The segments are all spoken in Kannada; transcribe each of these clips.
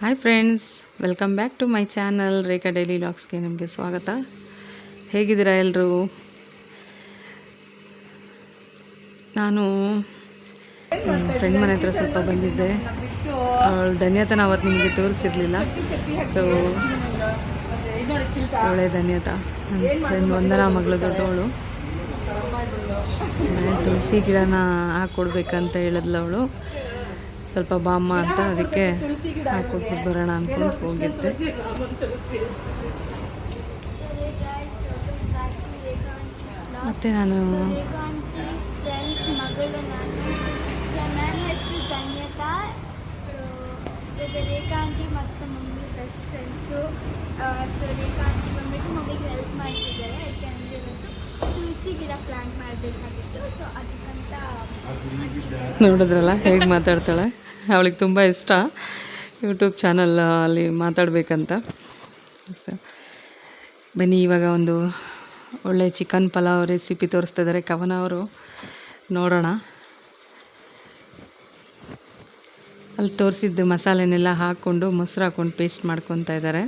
Hi friends welcome back to my channel Rekha daily ಲಾಗ್ಸ್ಗೆ ನಿಮಗೆ ಸ್ವಾಗತ. ಹೇಗಿದ್ದೀರಾ ಎಲ್ಲರೂ ನಾನು ಫ್ರೆಂಡ್ ಮನೆ ಹತ್ರ ಸ್ವಲ್ಪ ಬಂದಿದ್ದೆ. ಅವಳು ಧನ್ಯತನ ಅವತ್ತು ನಿಮಗೆ ತೋರಿಸಿರಲಿಲ್ಲ. ಸೊ ಒಳ್ಳೆ ಧನ್ಯತ. ನನ್ನ ಫ್ರೆಂಡ್ ಒಂದನ ಮಗಳು ದೊಡ್ಡವಳು. ಮನೇಲಿ ತುಳಸಿ ಗಿಡನ ಹಾಕ್ಕೊಡ್ಬೇಕಂತ ಹೇಳಿದ್ಲು ಅವಳು. ಸ್ವಲ್ಪ ಬಾಮ್ಮ ಅಂತ ಅದಕ್ಕೆ ಹಾಕೊಟ್ಟು ಬರೋಣ ಅಂದ್ಕೊಂಡು ಹೋಗಿದ್ದೆ. ಮತ್ತು ನಾನು ನೋಡಿದ್ರಲ್ಲ ಹೇಗೆ ಮಾತಾಡ್ತಾಳೆ? ಅವಳಿಗೆ ತುಂಬ ಇಷ್ಟ. ಯೂಟ್ಯೂಬ್ ಚಾನಲ್ ಅಲ್ಲಿ ಮಾತಾಡಬೇಕಂತ. ಬನ್ನಿ, ಇವಾಗ ಒಂದು ಒಳ್ಳೆ ಚಿಕನ್ ಪಲಾವ್ ರೆಸಿಪಿ ತೋರಿಸ್ತಾ ಇದ್ದಾರೆ ಕವನ ಅವರು. ನೋಡೋಣ. ಅಲ್ಲಿ ತೋರಿಸಿದ್ದು ಮಸಾಲೆನೆಲ್ಲ ಹಾಕ್ಕೊಂಡು, ಮೊಸರು ಹಾಕ್ಕೊಂಡು ಪೇಸ್ಟ್ ಮಾಡ್ಕೊತಾ ಇದ್ದಾರೆ.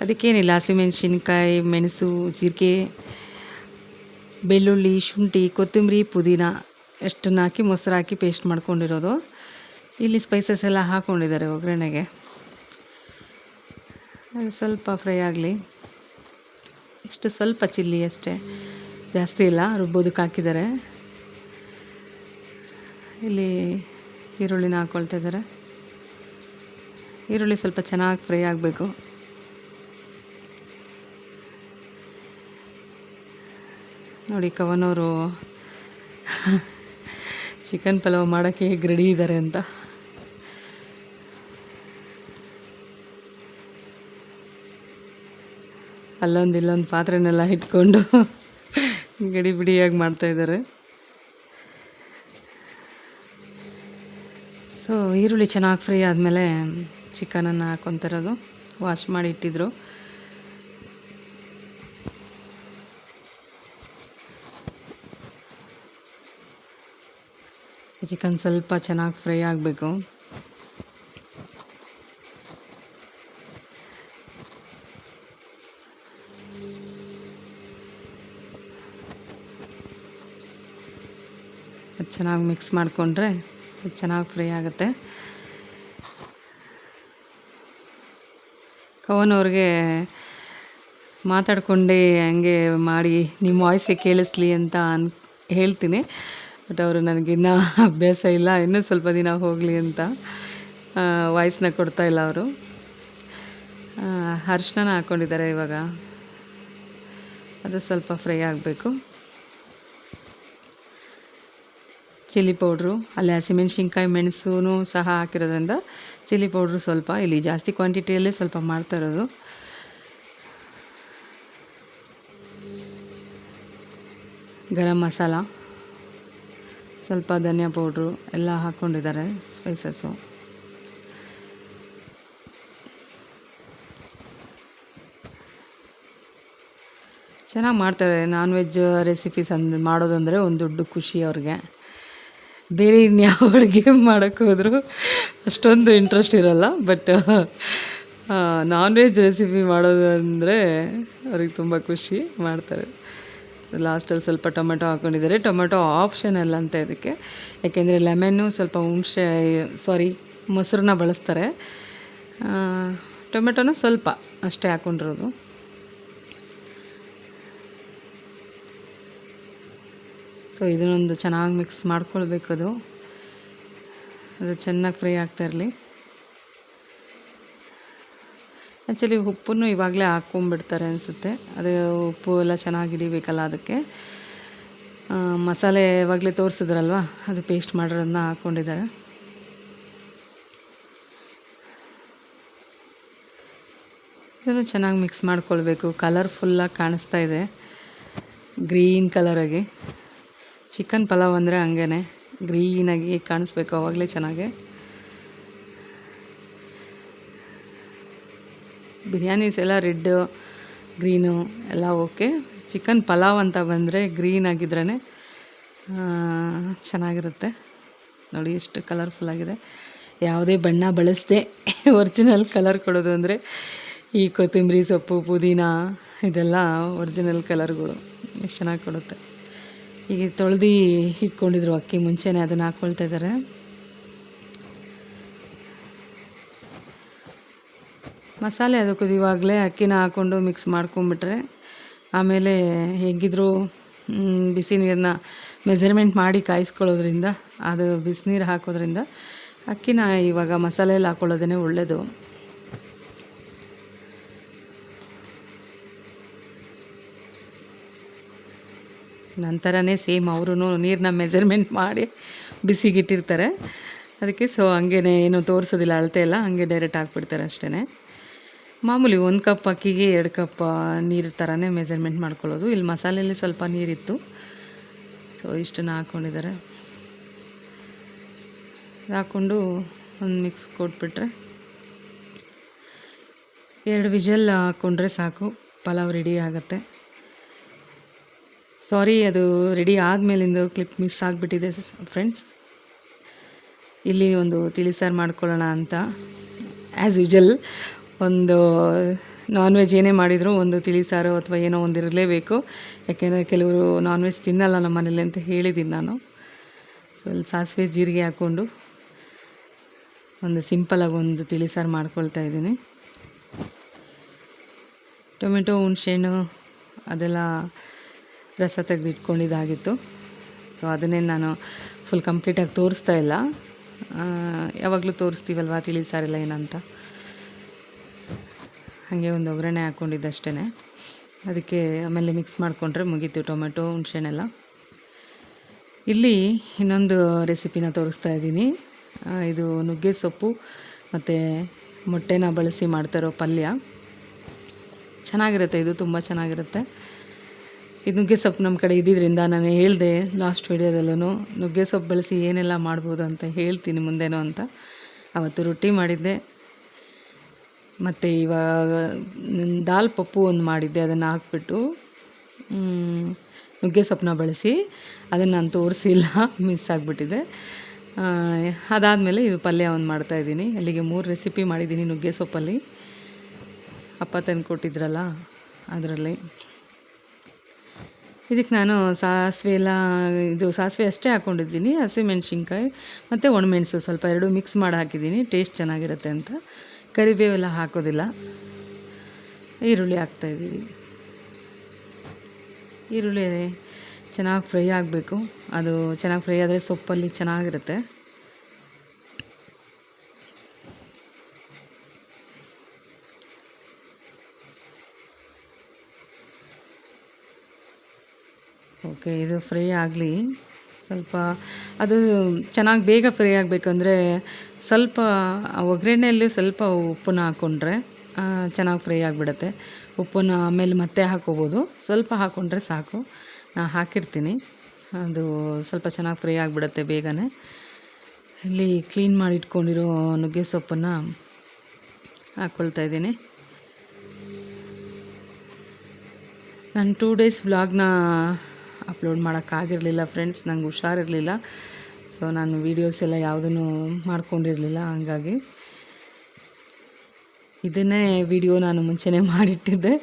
ಅದಕ್ಕೇನಿಲ್ಲ ಹಸಿಮೆಣ್ಸಿನ್ಕಾಯಿ ಮೆಣಸು, ಜೀರಿಗೆ, ಬೆಳ್ಳುಳ್ಳಿ, ಶುಂಠಿ, ಕೊತ್ತಂಬರಿ, ಪುದೀನ, ಎಷ್ಟನ್ನು ಹಾಕಿ ಮೊಸರು ಹಾಕಿ ಪೇಸ್ಟ್ ಮಾಡ್ಕೊಂಡಿರೋದು. ಇಲ್ಲಿ ಸ್ಪೈಸಸ್ ಎಲ್ಲ ಹಾಕ್ಕೊಂಡಿದ್ದಾರೆ ಒಗ್ಗರಣೆಗೆ. ಅದು ಸ್ವಲ್ಪ ಫ್ರೈ ಆಗಲಿ. ಇಷ್ಟು ಸ್ವಲ್ಪ ಚಿಲ್ಲಿ ಅಷ್ಟೇ. ಜಾಸ್ತಿ ಇಲ್ಲ, ರುಬ್ಬೋದಕ್ಕೆ ಹಾಕಿದ್ದಾರೆ. ಇಲ್ಲಿ ಈರುಳ್ಳಿನ ಹಾಕ್ಕೊಳ್ತಾ ಇದ್ದಾರೆ. ಈರುಳ್ಳಿ ಸ್ವಲ್ಪ ಚೆನ್ನಾಗಿ ಫ್ರೈ ಆಗಬೇಕು. ನೋಡಿ ಕವನವರು ಚಿಕನ್ ಪಲಾವ್ ಮಾಡೋಕ್ಕೆ ಹೇಗೆ ರೆಡಿ ಇದ್ದಾರೆ ಅಂತ. ಅಲ್ಲೊಂದು ಇಲ್ಲೊಂದು ಪಾತ್ರೆನೆಲ್ಲ ಇಟ್ಕೊಂಡು ಗಡಿ ಬಿಡಿಯಾಗಿ ಮಾಡ್ತಾಯಿದ್ದಾರೆ ಸೊ ಈರುಳ್ಳಿ ಚೆನ್ನಾಗಿ ಫ್ರೈ ಆದಮೇಲೆ ಚಿಕನನ್ನು ಹಾಕೊತಿರೋದು. ವಾಶ್ ಮಾಡಿ ಇಟ್ಟಿದ್ರು. ಚಿಕನ್ ಸ್ವಲ್ಪ ಚೆನ್ನಾಗಿ ಫ್ರೈ ಆಗಬೇಕು. ಚೆನ್ನಾಗಿ ಮಿಕ್ಸ್ ಮಾಡಿಕೊಂಡ್ರೆ ಚೆನ್ನಾಗಿ ಫ್ರೈ ಆಗುತ್ತೆ. ಕವನ್ ಅವ್ರಿಗೆ ಮಾತಾಡ್ಕೊಂಡೆ ಹಂಗೆ ಮಾಡಿ, ನಿಮ್ಮ ವಾಯ್ಸೇ ಕೇಳಿಸ್ಲಿ ಅಂತ ಅನ್ ಹೇಳ್ತೀನಿ. ಬಟ್ ಅವರು ನನಗಿನ್ನೂ ಅಭ್ಯಾಸ ಇಲ್ಲ, ಇನ್ನೂ ಸ್ವಲ್ಪ ದಿನ ಹೋಗಲಿ ಅಂತ ವಾಯ್ಸ್ನ ಕೊಡ್ತಾ ಇಲ್ಲ ಅವರು. ಅರ್ಶಿನ ಹಾಕ್ಕೊಂಡಿದ್ದಾರೆ ಇವಾಗ. ಅದು ಸ್ವಲ್ಪ ಫ್ರೈ ಆಗಬೇಕು. ಚಿಲ್ಲಿ ಪೌಡ್ರು, ಅಲ್ಲಿ ಹಸಿಮೆಣ್ಸಿನ್ಕಾಯಿ ಮೆಣಸೂ ಸಹ ಹಾಕಿರೋದ್ರಿಂದ ಚಿಲ್ಲಿ ಪೌಡ್ರು ಸ್ವಲ್ಪ ಇಲ್ಲಿ ಜಾಸ್ತಿ ಕ್ವಾಂಟಿಟಿಯಲ್ಲೇ ಸ್ವಲ್ಪ ಮಾಡ್ತಾ ಇರೋದು. ಗರಂ ಮಸಾಲ, ಸ್ವಲ್ಪ ಧನಿಯಾ ಪೌಡ್ರು ಎಲ್ಲ ಹಾಕ್ಕೊಂಡಿದ್ದಾರೆ ಸ್ಪೈಸಸ್ಸು ಚೆನ್ನಾಗಿ ಮಾಡ್ತಾರೆ ನಾನ್ ವೆಜ್ ರೆಸಿಪೀಸ್ ಅಂದ್ ಮಾಡೋದಂದರೆ ಒಂದು ದೊಡ್ಡ ಖುಷಿ ಅವ್ರಿಗೆ. ಬೇರೆ ಇನ್ಯಾವ ಅಡುಗೆ ಮಾಡೋಕ್ಕೆ ಹೋದರೂ ಅಷ್ಟೊಂದು ಇಂಟ್ರೆಸ್ಟ್ ಇರೋಲ್ಲ ಬಟ್ ನಾನ್ ವೆಜ್ ರೆಸಿಪಿ ಮಾಡೋದು ಅಂದರೆ ಅವ್ರಿಗೆ ತುಂಬ ಖುಷಿ ಮಾಡ್ತಾರೆ. ಲಾಸ್ಟಲ್ಲಿ ಸ್ವಲ್ಪ ಟೊಮೆಟೊ ಹಾಕ್ಕೊಂಡಿದ್ದಾರೆ ಟೊಮೆಟೊ ಆಪ್ಷನಲ್ ಅಂತ ಇದಕ್ಕೆ. ಯಾಕೆಂದರೆ ಲೆಮನ್ನು ಸ್ವಲ್ಪ ಹುಣಸೆ ಸಾರಿ ಮೊಸರನ್ನ ಬಳಸ್ತಾರೆ. ಟೊಮೆಟೊನ ಸ್ವಲ್ಪ ಅಷ್ಟೇ ಹಾಕ್ಕೊಂಡಿರೋದು ಸೊ ಇದನ್ನೊಂದು ಚೆನ್ನಾಗಿ ಮಿಕ್ಸ್ ಮಾಡ್ಕೊಳ್ಬೇಕು ಅದು. ಅದು ಚೆನ್ನಾಗಿ ಫ್ರೈ ಆಗ್ತಾ ಇರಲಿ. ಆ್ಯಕ್ಚುಲಿ ಉಪ್ಪನ್ನು ಇವಾಗಲೇ ಹಾಕ್ಕೊಂಬಿಡ್ತಾರೆ ಅನಿಸುತ್ತೆ. ಅದು ಉಪ್ಪು ಎಲ್ಲ ಚೆನ್ನಾಗಿ ಹಿಡಿಬೇಕಲ್ಲ ಅದಕ್ಕೆ. ಮಸಾಲೆ ಇವಾಗಲೇ ತೋರಿಸಿದ್ರಲ್ವ? ಅದು ಪೇಸ್ಟ್ ಮಾಡಿರೋದನ್ನ ಹಾಕ್ಕೊಂಡಿದ್ದಾರೆ. ಇದನ್ನು ಚೆನ್ನಾಗಿ ಮಿಕ್ಸ್ ಮಾಡ್ಕೊಳ್ಬೇಕು. ಕಲರ್ಫುಲ್ಲಾಗಿ ಕಾಣಿಸ್ತಾ ಇದೆ. ಗ್ರೀನ್ ಕಲರಾಗಿ ಚಿಕನ್ ಪಲಾವ್ ಅಂದರೆ ಹಂಗೇ ಗ್ರೀನಾಗಿ ಕಾಣಿಸ್ಬೇಕು ಅವಾಗಲೇ ಚೆನ್ನಾಗೆ. ಬಿರಿಯಾನೀಸ್ ಎಲ್ಲ ರೆಡ್ಡು ಗ್ರೀನು ಎಲ್ಲ ಓಕೆ ಚಿಕನ್ ಪಲಾವ್ ಅಂತ ಬಂದರೆ ಗ್ರೀನ್ ಆಗಿದ್ರೇ ಚೆನ್ನಾಗಿರುತ್ತೆ. ನೋಡಿ ಎಷ್ಟು ಕಲರ್ಫುಲ್ಲಾಗಿದೆ ಯಾವುದೇ ಬಣ್ಣ ಬಳಸದೆ ಒರಿಜಿನಲ್ ಕಲರ್ ಕೊಡೋದು ಅಂದರೆ ಈ ಕೊತ್ತಂಬರಿ ಸೊಪ್ಪು, ಪುದೀನ, ಇದೆಲ್ಲ ಒರಿಜಿನಲ್ ಕಲರ್ಗಳು ಎಷ್ಟು ಚೆನ್ನಾಗಿ ಕೊಡುತ್ತೆ. ಈಗ ತೊಳೆದು ಇಟ್ಕೊಂಡಿದ್ರು ಅಕ್ಕಿ ಮುಂಚೆನೇ ಅದನ್ನು ಹಾಕ್ಕೊಳ್ತಾ ಇದ್ದಾರೆ ಮಸಾಲೆ ಅದು ಇವಾಗಲೇ ಅಕ್ಕಿನ ಹಾಕ್ಕೊಂಡು ಮಿಕ್ಸ್ ಮಾಡ್ಕೊಂಬಿಟ್ರೆ ಆಮೇಲೆ ಹೆಂಗಿದ್ರು ಬಿಸಿ ನೀರನ್ನ ಮೆಜರ್ಮೆಂಟ್ ಮಾಡಿ ಕಾಯಿಸ್ಕೊಳ್ಳೋದ್ರಿಂದ, ಅದು ಬಿಸಿನೀರು ಹಾಕೋದ್ರಿಂದ ಅಕ್ಕಿನ ಇವಾಗ ಮಸಾಲೆಯಲ್ಲಿ ಹಾಕ್ಕೊಳ್ಳೋದೇ ಒಳ್ಳೆಯದು ನಂತರನೇ ಸೇಮ್ ಅವರು ನೀರನ್ನ ಮೆಜರ್ಮೆಂಟ್ ಮಾಡಿ ಬಿಸಿಗಿಟ್ಟಿರ್ತಾರೆ. ಅದಕ್ಕೆ ಸೊ ಹಂಗೇ ಏನು ತೋರಿಸೋದಿಲ್ಲ, ಅಳತೆ ಎಲ್ಲ ಹಾಗೆ ಡೈರೆಕ್ಟ್ ಹಾಕ್ಬಿಡ್ತಾರೆ ಅಷ್ಟೇ ಮಾಮೂಲಿ ಒಂದು ಕಪ್ ಅಕ್ಕಿಗೆ ಎರಡು ಕಪ್ ನೀರು ಥರನೇ ಮೆಜರ್ಮೆಂಟ್ ಮಾಡ್ಕೊಳ್ಳೋದು. ಇಲ್ಲಿ ಮಸಾಲೆಯಲ್ಲಿ ಸ್ವಲ್ಪ ನೀರಿತ್ತು. ಸೊ ಇಷ್ಟನ್ನು ಹಾಕ್ಕೊಂಡಿದ್ದಾರೆ ಹಾಕ್ಕೊಂಡು ಒಂದು ಮಿಕ್ಸ್ ಕೊಟ್ಬಿಟ್ರೆ ಎರಡು ವಿಜಲ್ ಹಾಕ್ಕೊಂಡ್ರೆ ಸಾಕು, ಪಲಾವ್ ರೆಡಿ ಆಗುತ್ತೆ. ಸಾರಿ ಅದು ರೆಡಿ ಆದಮೇಲಿಂದು ಕ್ಲಿಪ್ ಮಿಸ್ ಆಗಿಬಿಟ್ಟಿದೆ ಫ್ರೆಂಡ್ಸ್ ಇಲ್ಲಿ ಒಂದು ತಿಳಿಸಾರು ಮಾಡ್ಕೊಳ್ಳೋಣ ಅಂತ. ಆ್ಯಸ್ ಯೂಜಲ್ ಒಂದು ನಾನ್ ವೆಜ್ ಏನೇ ಮಾಡಿದರೂ ಒಂದು ತಿಳಿಸಾರು ಅಥವಾ ಏನೋ ಒಂದು ಇರಲೇಬೇಕು. ಯಾಕೆಂದರೆ ಕೆಲವರು ನಾನ್ ವೆಜ್ ತಿನ್ನಲ್ಲ ನಮ್ಮ ಮನೇಲಿ ಅಂತ ಹೇಳಿದ್ದೀನಿ ನಾನು. ಸೊ ಅಲ್ಲಿ ಸಾಸಿವೆ ಜೀರಿಗೆ ಹಾಕ್ಕೊಂಡು ಒಂದು ಸಿಂಪಲಾಗಿ ಒಂದು ತಿಳಿಸಾರು ಮಾಡ್ಕೊಳ್ತಾ ಇದ್ದೀನಿ. ಟೊಮೆಟೊ ಹುಣಸೆಹಣ್ಣು ಅದೆಲ್ಲ ರಸ ತೆಗೆದಿಟ್ಕೊಂಡಿದ್ದಾಗಿತ್ತು. ಸೊ ಅದನ್ನೇ ನಾನು ಫುಲ್ ಕಂಪ್ಲೀಟಾಗಿ ತೋರಿಸ್ತಾ ಇಲ್ಲ. ಯಾವಾಗಲೂ ತೋರಿಸ್ತೀವಲ್ವಾ ತಿಳಿ ಸಾರಿಲ್ಲ ಏನಂತ? ಹಾಗೆ ಒಂದು ಒಗ್ಗರಣೆ ಹಾಕ್ಕೊಂಡಿದ್ದು ಅಷ್ಟೇ ಅದಕ್ಕೆ ಆಮೇಲೆ ಮಿಕ್ಸ್ ಮಾಡಿಕೊಂಡ್ರೆ ಮುಗೀತು ಟೊಮೆಟೊ ಹುಣ್ಸೆಣ್ಣೆಲ್ಲ ಇಲ್ಲಿ ಇನ್ನೊಂದು ರೆಸಿಪಿನ ತೋರಿಸ್ತಾ ಇದ್ದೀನಿ. ಇದು ನುಗ್ಗೆ ಸೊಪ್ಪು ಮತ್ತು ಮೊಟ್ಟೆನ ಬಳಸಿ ಮಾಡ್ತಾರೋ ಪಲ್ಯ. ಚೆನ್ನಾಗಿರುತ್ತೆ, ಇದು ತುಂಬ ಚೆನ್ನಾಗಿರುತ್ತೆ. ಇದು ನುಗ್ಗೆ ಸೊಪ್ಪು ನಮ್ಮ ಕಡೆ ಇದ್ದಿದ್ದರಿಂದ ನಾನು ಹೇಳಿದೆ ಲಾಸ್ಟ್ ವೀಡಿಯೋದಲ್ಲೂ ನುಗ್ಗೆ ಸೊಪ್ಪು ಬಳಸಿ ಏನೆಲ್ಲ ಮಾಡ್ಬೋದು ಅಂತ ಹೇಳ್ತೀನಿ ಮುಂದೇನೋ ಅಂತ. ಅವತ್ತು ರೊಟ್ಟಿ ಮಾಡಿದ್ದೆ. ಮತ್ತು ಇವಾಗ ದಾಲ್ ಪಪ್ಪು ಒಂದು ಮಾಡಿದ್ದೆ, ಅದನ್ನು ಹಾಕ್ಬಿಟ್ಟು ನುಗ್ಗೆ ಸೊಪ್ಪನ್ನ ಬಳಸಿ ಅದನ್ನು ನಾನು ತೋರಿಸಿಲ್ಲ ಮಿಸ್ ಆಗಿಬಿಟ್ಟಿದೆ. ಅದಾದಮೇಲೆ ಇದು ಪಲ್ಯ ಒಂದು ಮಾಡ್ತಾಯಿದ್ದೀನಿ ಅಲ್ಲಿಗೆ ಮೂರು ರೆಸಿಪಿ ಮಾಡಿದ್ದೀನಿ ನುಗ್ಗೆ ಸೊಪ್ಪಲ್ಲಿ ಅಪ್ಪ ತಂದು ಕೊಟ್ಟಿದ್ರಲ್ಲ ಅದರಲ್ಲಿ. ಇದಕ್ಕೆ ನಾನು ಸಾಸಿವೆ ಎಲ್ಲ, ಇದು ಸಾಸಿವೆ ಅಷ್ಟೇ ಹಾಕ್ಕೊಂಡಿದ್ದೀನಿ ಹಸಿಮೆಣ್ಸಿನ್ಕಾಯಿ ಮತ್ತು ಒಣಮೆಣಸು ಸ್ವಲ್ಪ ಎರಡು ಮಿಕ್ಸ್ ಮಾಡಿ ಹಾಕಿದ್ದೀನಿ ಟೇಸ್ಟ್ ಚೆನ್ನಾಗಿರುತ್ತೆ ಅಂತ. ಕರಿಬೇವೆಲ್ಲ ಹಾಕೋದಿಲ್ಲ. ಈರುಳ್ಳಿ ಹಾಕ್ತಾಯಿದ್ದೀವಿ ಈರುಳ್ಳಿ ಚೆನ್ನಾಗಿ ಫ್ರೈ ಆಗಬೇಕು. ಅದು ಚೆನ್ನಾಗಿ ಫ್ರೈ ಆದರೆ ಸೊಪ್ಪಲ್ಲಿ ಚೆನ್ನಾಗಿರುತ್ತೆ. ಓಕೆ, ಇದು ಫ್ರೈ ಆಗಲಿ. ಸ್ವಲ್ಪ, ಅದು ಚೆನ್ನಾಗಿ ಬೇಗ ಫ್ರೈ ಆಗಬೇಕಂದ್ರೆ ಸ್ವಲ್ಪ ಒಗ್ಗರಣೆಯಲ್ಲಿ ಸ್ವಲ್ಪ ಉಪ್ಪನ್ನ ಹಾಕ್ಕೊಂಡ್ರೆ ಚೆನ್ನಾಗಿ ಫ್ರೈ ಆಗಿಬಿಡುತ್ತೆ. ಉಪ್ಪನ್ನ ಆಮೇಲೆ ಮತ್ತೆ ಹಾಕೋಬೋದು. ಸ್ವಲ್ಪ ಹಾಕ್ಕೊಂಡ್ರೆ ಸಾಕು. ನಾನು ಹಾಕಿರ್ತೀನಿ. ಅದು ಸ್ವಲ್ಪ ಚೆನ್ನಾಗಿ ಫ್ರೈ ಆಗಿಬಿಡುತ್ತೆ ಬೇಗನೆ. ಇಲ್ಲಿ ಕ್ಲೀನ್ ಮಾಡಿ ಇಟ್ಕೊಂಡಿರೋ ನುಗ್ಗೆ ಸೊಪ್ಪನ್ನು ಹಾಕ್ಕೊಳ್ತಾ ಇದ್ದೀನಿ. ನಾನು ಟೂ ಡೇಸ್ ವ್ಲಾಗ್ನ ಅಪ್ಲೋಡ್ ಮಾಡೋಕ್ಕಾಗಿರಲಿಲ್ಲ ಫ್ರೆಂಡ್ಸ್, ನಂಗೆ ಹುಷಾರಿರಲಿಲ್ಲ. ಸೊ ನಾನು ವೀಡಿಯೋಸ್ ಎಲ್ಲ ಯಾವುದನ್ನು ಮಾಡ್ಕೊಂಡಿರಲಿಲ್ಲ, ಹಂಗಾಗಿ ಇದನ್ನೇ ವಿಡಿಯೋ ನಾನು ಮುಂಚೆನೇ ಮಾಡಿಟ್ಟಿದ್ದೆ.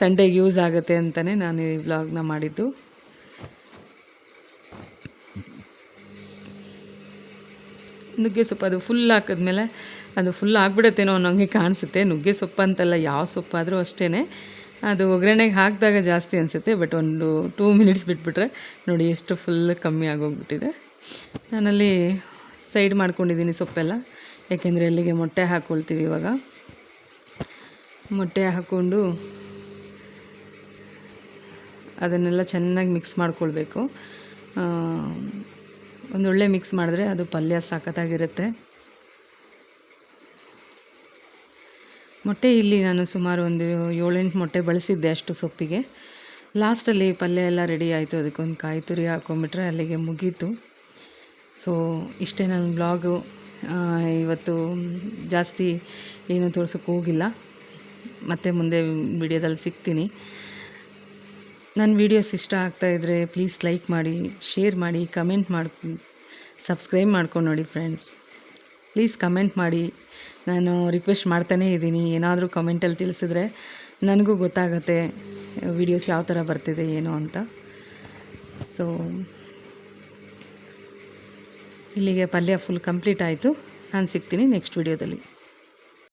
ಸಂಡೇಗೆ ಯೂಸ್ ಆಗುತ್ತೆ ಅಂತಲೇ ನಾನು ಈ ವ್ಲಾಗ್ನ ಮಾಡಿದ್ದು. ನುಗ್ಗೆ ಸೊಪ್ಪು ಅದು ಫುಲ್ ಹಾಕಿದ್ಮೇಲೆ ಅದು ಫುಲ್ ಆಗಿಬಿಡುತ್ತೇನೋ ಅನ್ನೋಂಗೆ ಕಾಣಿಸುತ್ತೆ. ನುಗ್ಗೆ ಸೊಪ್ಪು ಅಂತಲ್ಲ ಯಾವ ಸೊಪ್ಪಾದರೂ ಅಷ್ಟೇ ಅದು ಒಗ್ಗರಣೆಗೆ ಹಾಕಿದಾಗ ಜಾಸ್ತಿ ಅನಿಸುತ್ತೆ ಬಟ್ ಒಂದು ಟೂ ಮಿನಿಟ್ಸ್ ಬಿಟ್ಬಿಟ್ರೆ ನೋಡಿ ಎಷ್ಟು ಫುಲ್ ಕಮ್ಮಿ ಆಗೋಗ್ಬಿಟ್ಟಿದೆ. ನಾನಲ್ಲಿ ಸೈಡ್ ಮಾಡ್ಕೊಂಡಿದ್ದೀನಿ ಸೊಪ್ಪೆಲ್ಲ, ಯಾಕೆಂದರೆ ಅಲ್ಲಿಗೆ ಮೊಟ್ಟೆ ಹಾಕ್ಕೊಳ್ತೀವಿ ಇವಾಗ. ಮೊಟ್ಟೆ ಹಾಕ್ಕೊಂಡು ಅದನ್ನೆಲ್ಲ ಚೆನ್ನಾಗಿ ಮಿಕ್ಸ್ ಮಾಡ್ಕೊಳ್ಬೇಕು. ಒಂದೊಳ್ಳೆ ಮಿಕ್ಸ್ ಮಾಡಿದ್ರೆ ಅದು ಪಲ್ಯ ಸಖತ್ತಾಗಿರುತ್ತೆ. ಮೊಟ್ಟೆ ಇಲ್ಲಿ ನಾನು ಸುಮಾರು ಒಂದು ಏಳೆಂಟು ಮೊಟ್ಟೆ ಬಳಸಿದ್ದೆ ಅಷ್ಟು ಸೊಪ್ಪಿಗೆ. ಲಾಸ್ಟಲ್ಲಿ ಪಲ್ಯ ಎಲ್ಲ ರೆಡಿ ಆಯಿತು, ಅದಕ್ಕೊಂದು ಕಾಯಿ ತುರಿ ಹಾಕ್ಕೊಂಬಿಟ್ರೆ ಅಲ್ಲಿಗೆ ಮುಗೀತು. ಸೊ ಇಷ್ಟೇ ನನ್ನ ಬ್ಲಾಗು ಇವತ್ತು ಜಾಸ್ತಿ ಏನು ತೋರ್ಸೋಕ್ಕೆ ಹೋಗಿಲ್ಲ. ಮತ್ತೆ ಮುಂದೆ ವಿಡಿಯೋದಲ್ಲಿ ಸಿಗ್ತೀನಿ. ನನ್ನ ವೀಡಿಯೋಸ್ ಇಷ್ಟ ಆಗ್ತಾಯಿದ್ರೆ ಪ್ಲೀಸ್ ಲೈಕ್ ಮಾಡಿ ಶೇರ್ ಮಾಡಿ ಕಮೆಂಟ್ ಮಾಡಿ ಸಬ್ಸ್ಕ್ರೈಬ್ ಮಾಡ್ಕೊಂಡು ನೋಡಿ ಫ್ರೆಂಡ್ಸ್ ಪ್ಲೀಸ್ ಕಮೆಂಟ್ ಮಾಡಿ. ನಾನು ರಿಕ್ವೆಸ್ಟ್ ಮಾಡ್ತಾನೇ ಇದ್ದೀನಿ. ಏನಾದರೂ ಕಮೆಂಟಲ್ಲಿ ತಿಳಿಸಿದ್ರೆ ನನಗೂ ಗೊತ್ತಾಗುತ್ತೆ ವಿಡಿಯೋಸ್ ಯಾವ ಥರ ಬರ್ತಿದೆ, ಏನು ಅಂತ. ಸೊ ಇಲ್ಲಿಗೆ ಪಲ್ಯ ಫುಲ್ ಕಂಪ್ಲೀಟ್ ಆಯಿತು. ನಾನು ಸಿಗ್ತೀನಿ ನೆಕ್ಸ್ಟ್ ವಿಡಿಯೋದಲ್ಲಿ